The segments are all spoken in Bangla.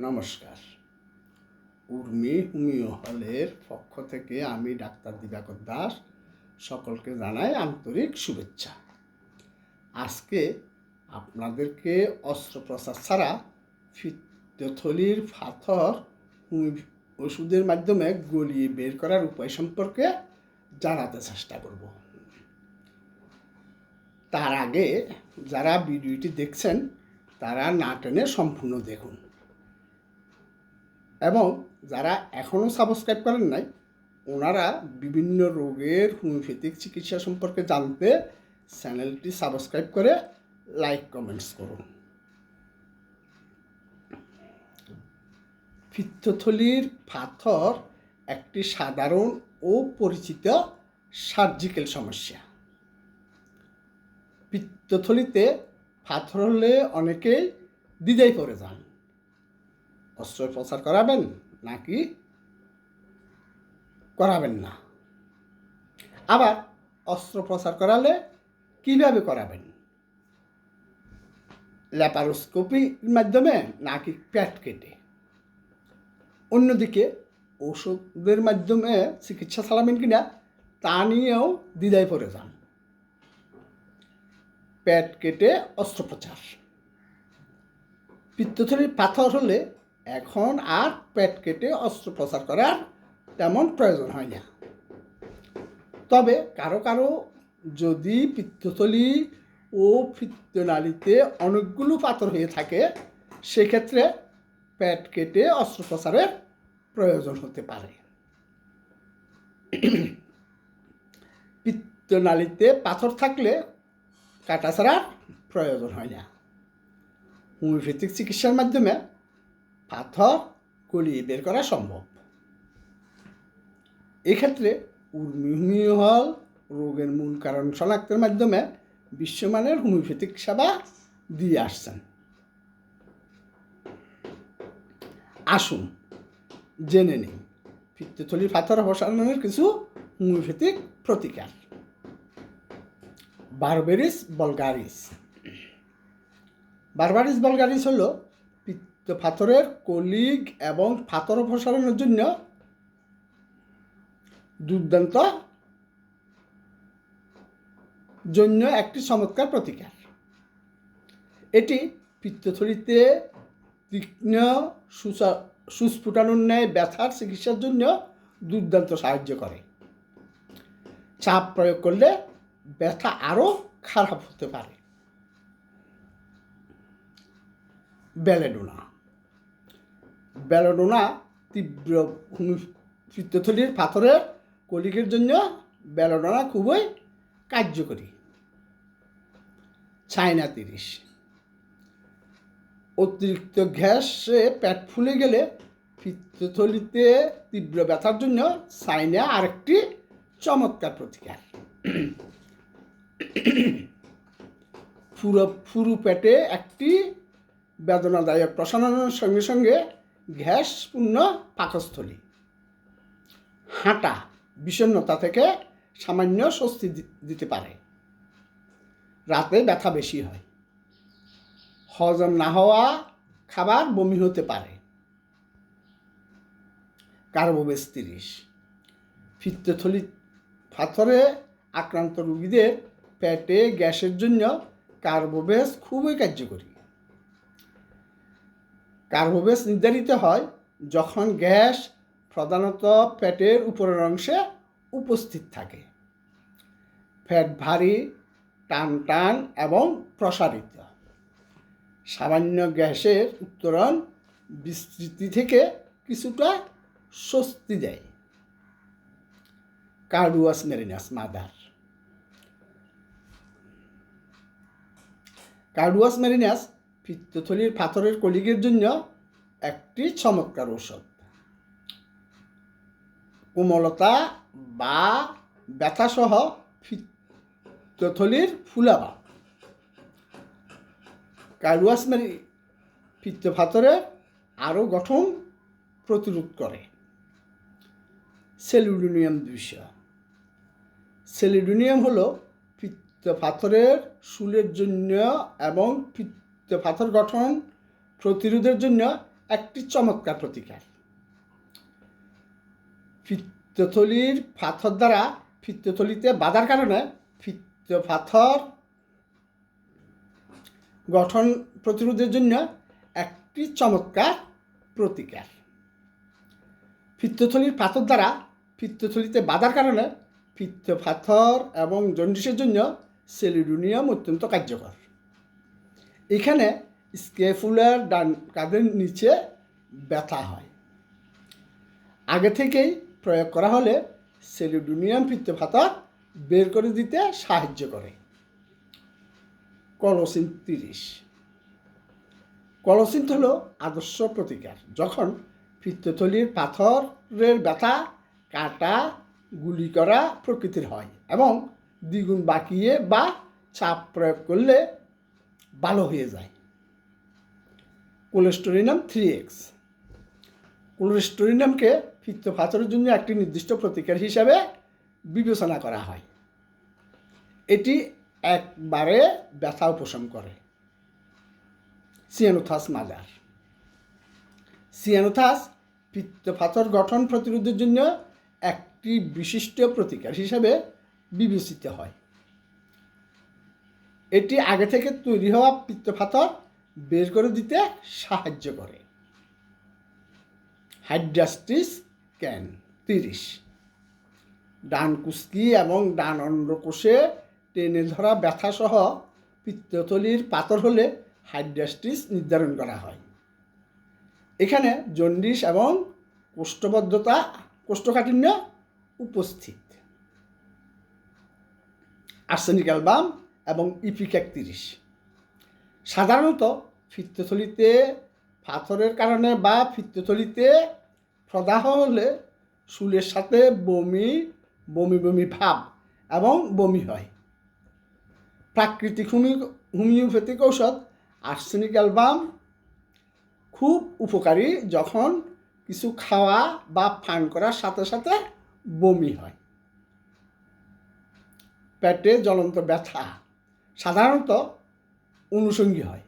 নমস্কার। উর্মি হোমিও হলের পক্ষ থেকে আমি ডাক্তার দিবাকর দাস সকলকে জানাই আন্তরিক শুভেচ্ছা। আজকে আপনাদেরকে অস্ত্রোপচার ছাড়া ফিত্তথলির হোমি- ওষুধের মাধ্যমে গলিয়ে বের করার উপায় সম্পর্কে জানাতে চেষ্টা করব। তার আগে যারা ভিডিওটি দেখছেন, তারা না টেনে সম্পূর্ণ দেখুন। এবং যারা এখনও সাবস্ক্রাইব করেন নাই, ওনারা বিভিন্ন রোগের হোমিওপ্যাথিক চিকিৎসা সম্পর্কে জানতে চ্যানেলটি সাবস্ক্রাইব করে লাইক কমেন্টস করুন। পিত্তথলির পাথর একটি সাধারণ ও পরিচিত সার্জিক্যাল সমস্যা। পিত্তথলিতে পাথর হলে অনেকেই দ্বিধায় পড়ে যান। অস্ত্রোপচার করাবেন নাকি করাবেন না? আবার অস্ত্রোপচার করালে কীভাবে করাবেন? ল্যাপারোস্কোপির মাধ্যমে নাকি প্যাট কেটে? অন্যদিকে, ওষুধের মাধ্যমে চিকিৎসা চালাবেন কিনা তা নিয়েও দ্বিধায় পড়ে যান। প্যাট কেটে অস্ত্রোপচার। পিত্তথলির পাথর হলে এখন আর পেট কেটে অস্ত্রোপচার করার তেমন প্রয়োজন হয় না। তবে কারও কারও যদি পিত্তথলি ও পিত্তনালীতে অনেকগুলো পাথর হয়ে থাকে, সেক্ষেত্রে পেট কেটে অস্ত্রোপচারের প্রয়োজন হতে পারে। পিত্তনালীতে পাথর থাকলে কাটা ছাড়ার প্রয়োজন হয় না। হোমিওপ্যাথিক চিকিৎসার মাধ্যমে পাথর গলিয়ে বের করা সম্ভব। এক্ষেত্রে উর্মি হল, রোগের মূল কারণ শনাক্তের মাধ্যমে বিশ্বমানের হোমিওপ্যাথিক সেবা দিয়ে আসছেন। আসুন, জেনে নিন পিত্তথলির পাথর অপসারণের কিছু হোমিওপ্যাথিক প্রতিকার। বারবেরিস বলগারিস। বারবারিস বলগারিস হল পিত্ত পাথরের কলিগ এবং পাথর অপসারণের জন্য দুর্দান্ত জন্য একটি চমৎকার প্রতিকার। এটি পিত্তথলিতে তীক্ষ্ণ সুসা- সুস্ফুটানোর ন্যায় ব্যথার চিকিৎসার জন্য দুর্দান্ত সাহায্য করে। চাপ প্রয়োগ করলে ব্যথা আরও খারাপ হতে পারে। বেলেডোনা। বেলেডোনা তীব্র পিত্তথলির পাথরের কলিকের জন্য বেলেডোনা খুবই কার্যকরী। চায়না তিরিশ। অতিরিক্ত গ্যাসে পেট ফুলে গেলে পিত্তথলিতে তীব্র ব্যথার জন্য চাইনা আরেকটি চমৎকার প্রতিকার। পুরো পুরু পেটে একটি বেদনাদায়ক প্রসারণের সঙ্গে সঙ্গে গ্যাসপূর্ণ পাকস্থলী। হাঁটা বিষণ্ণতা থেকে সামান্য স্বস্তি দিতে পারে। রাতে ব্যথা বেশি হয়। হজম না হওয়া খাবার বমি হতে পারে। কার্বোবেস তিরিশ। পিত্তথলি পাথরে আক্রান্ত রোগীদের পেটে গ্যাসের জন্য কার্বোবেস খুবই কার্যকরী। কার্বোবেস নির্ধারিত হয় যখন গ্যাস প্রধানত ফ্যাটের উপরের অংশে উপস্থিত থাকে। ফ্যাট ভারী, টান টান এবং প্রসারিত। সামান্য গ্যাসের উত্তরণ বিস্তৃতি থেকে কিছুটা স্বস্তি দেয়। Carduus marianus mother. Carduus marianus পিত্তথলির পাথরের কলিগের জন্য একটি চমৎকার ঔষধ। কোমলতা বা ব্যথাসহ পিত্তথলির ফুলাবা। কার্ডুয়াস মেরি পিত্ত পাথরের আরও গঠন প্রতিরোধ করে। সেলুডোনিয়াম দুইশো। সেলিডোনিয়াম হলো পিত্ত পাথরের শুলের জন্য এবং পিত্ত পাথর গঠন প্রতিরোধের জন্য একটি চমৎকার প্রতিকার। পিত্তথলির পাথর দ্বারা পিত্তথলিতে বাধার কারণে পিত্ত পাথর গঠন প্রতিরোধের জন্য একটি চমৎকার প্রতিকার। পিত্তথলির পাথর দ্বারা পিত্তথলিতে বাধার কারণে পিত্ত পাথর এবং জন্ডিসের জন্য সেলিডোনিয়াম অত্যন্ত কার্যকর। এখানে স্কেফুলার ডান কাঁধের নিচে ব্যথা হয়। আগে থেকেই প্রয়োগ করা হলে সেলিডোনিয়াম পিত্ত পাথর বের করে দিতে সাহায্য করে। কলসিন তিরিশ। কলসিন হল আদর্শ প্রতিকার। যখন পিত্তথলির পাথরের ব্যথা, কাটা, গুলি করা প্রকৃতির হয় এবং দ্বিগুণ বাকিয়ে বা চাপ প্রয়োগ করলে ভালো হয়ে যায়। কোলেস্টোরিনাম থ্রি এক্স কোলেস্টোরিনামকে পিত্ত পাথরের জন্য একটি নির্দিষ্ট প্রতিকার হিসাবে বিবেচনা করা হয়। এটি একবারে ব্যথা উপশম করে। সিয়ানোথাস মাজার। সিয়ানোথাস পিত্ত গঠন প্রতিরোধের জন্য একটি বিশিষ্ট প্রতিকার হিসাবে বিবেচিত হয়। এটি আগে থেকে তৈরি হওয়া পিত্ত পাথর বের করে দিতে সাহায্য করে। হাইড্রাস্টিস ক্যান তিরিশ। ডান কুস্কি এবং ডান অন্ডকোষে টেনে ধরা ব্যথাসহ পিত্তথলির পাথর হলে হাইড্রাস্টিস নির্ধারণ করা হয়। এখানে জন্ডিস এবং কোষ্ঠবদ্ধতা, কোষ্ঠকাঠিন্য উপস্থিত। আর্সেনিক অ্যালবাম এবং ইপিক একত্রিশ। সাধারণত ফিত্তথলিতে পাথরের কারণে বা ফিত্তথলিতে প্রদাহ হলে শুলের সাথে বমি বমি বমি ভাব এবং বমি হয়। প্রাকৃতিক হোমি হোমিওপ্যাথিক ঔষধ, আর্সেনিক অ্যালবাম খুব উপকারী যখন কিছু খাওয়া বা পান করার সাথে সাথে বমি হয়। পেটে জ্বলন্ত ব্যথা সাধারণত অনুষঙ্গী হয়।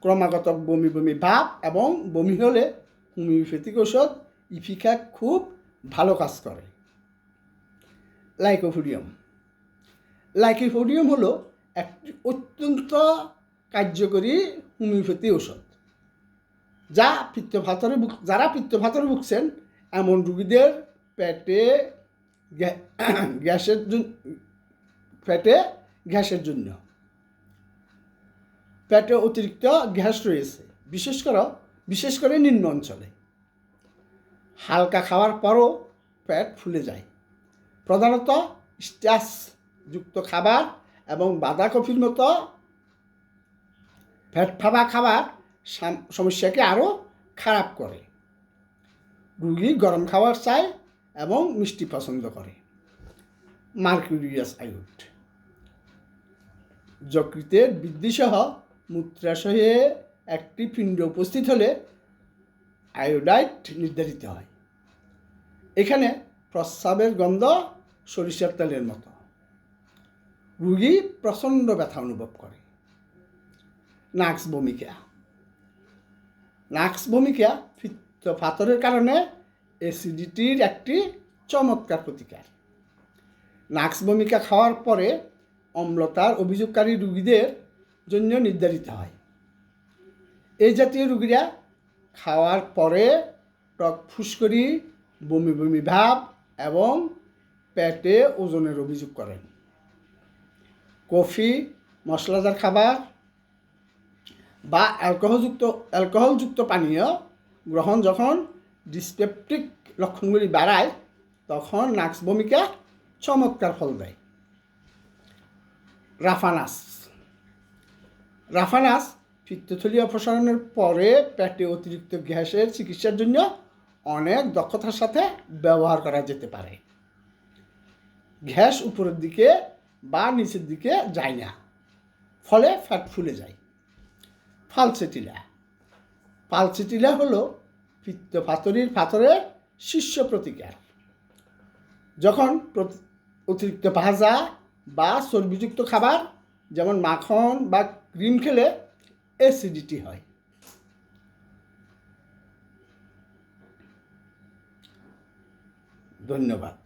ক্রমাগত বমি বমি ভাব এবং বমি হলে হোমিওপ্যাথিক ওষুধ ইফিকা খুব ভালো কাজ করে। লাইকোফোডিয়াম। লাইকোফোডিয়াম হলো একটি অত্যন্ত কার্যকরী হোমিওপ্যাথি ঔষধ। যা পিত্তপাথরে যারা পিত্তপাথরে ভুগছেন, এমন রুগীদের পেটে গ্যাসের পেটে গ্যাসের জন্য। পেটে অতিরিক্ত গ্যাস রয়েছে, বিশেষ করে বিশেষ করে নিম্ন অঞ্চলে। হালকা খাওয়ার পরও পেট ফুলে যায়। প্রধানত যুক্ত খাবার এবং বাঁধাকপির মতো ফ্যাট ফাবা খাবার সমস্যাকে আরও খারাপ করে। রুগী গরম খাবার চায় এবং মিষ্টি পছন্দ করে। মার্কিউরিয়াস আয়োড যকৃতের বৃদ্ধিসহ মূত্রাশয়ে একটি পিণ্ড উপস্থিত হলে আয়োডাইট নির্ধারিত হয়। এখানে প্রস্রাবের গন্ধ সরিষার তেলের মতো। রুগী প্রচণ্ড ব্যথা অনুভব করে। নাক্স ভূমিকা নাক্স ভূমিকা ফিত্ত পাথরের কারণে অ্যাসিডিটির একটি চমৎকার প্রতিকার। নাক্স ভূমিকা খাওয়ার পরে অম্লতার অভিযোগকারী রুগীদের জন্য নির্ধারিত হয়। এই জাতীয় রুগীরা খাওয়ার পরে টক ফুসকরি বমি বমি ভাব এবং পেটে ওজনের অভিযোগ করেন। কফি, মশলাদার খাবার বা অ্যালকোহলযুক্ত অ্যালকোহলযুক্ত পানীয় গ্রহণ যখন ডিসপেপটিক লক্ষণগুলি বাড়ায়, তখন নাক্স ভূমিকা চমৎকার ফল দেয়। রাফানাস। রাফানাস পিত্তথলি অপসারণের পরে পেটে অতিরিক্ত গ্যাসের চিকিৎসার জন্য অনেক দক্ষতার সাথে ব্যবহার করা যেতে পারে। গ্যাস উপরের দিকে বা নিচের দিকে যায় না, ফলে ফ্যাট ফুলে যায়। ফালসেটিলা ফালসেটিলা হলো পিত্ত পাথরির পাথরের শীর্ষ প্রতিকার। যখন অতিরিক্ত ভাজা বা চর্বিযুক্ত খাবার যেমন মাখন বা ক্রিম খেলে অ্যাসিডিটি হয়। ধন্যবাদ।